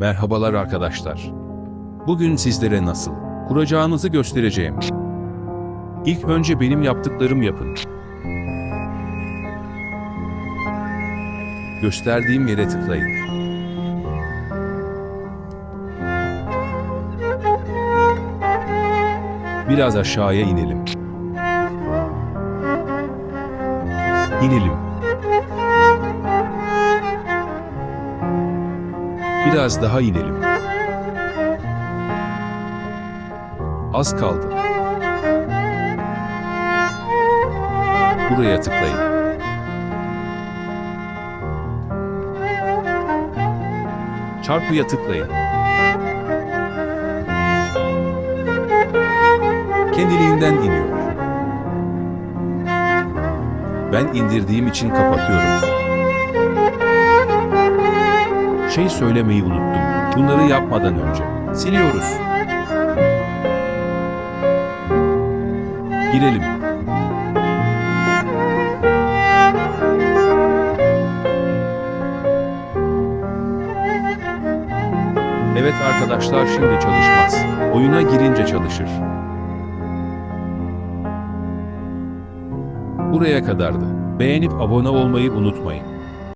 Merhabalar arkadaşlar. Bugün sizlere nasıl kuracağınızı göstereceğim. İlk önce benim yaptıklarım yapın. Gösterdiğim yere tıklayın. Biraz aşağıya inelim. İnelim. Biraz daha inelim. Az kaldı. Buraya tıklayın. Çarpıya tıklayın. Kendiliğinden iniyor. Ben indirdiğim için kapatıyorum. Şey söylemeyi unuttum. Bunları yapmadan önce. Siliyoruz. Girelim. Evet arkadaşlar şimdi çalışmaz. Oyuna girince çalışır. Buraya kadardı. Beğenip abone olmayı unutmayın.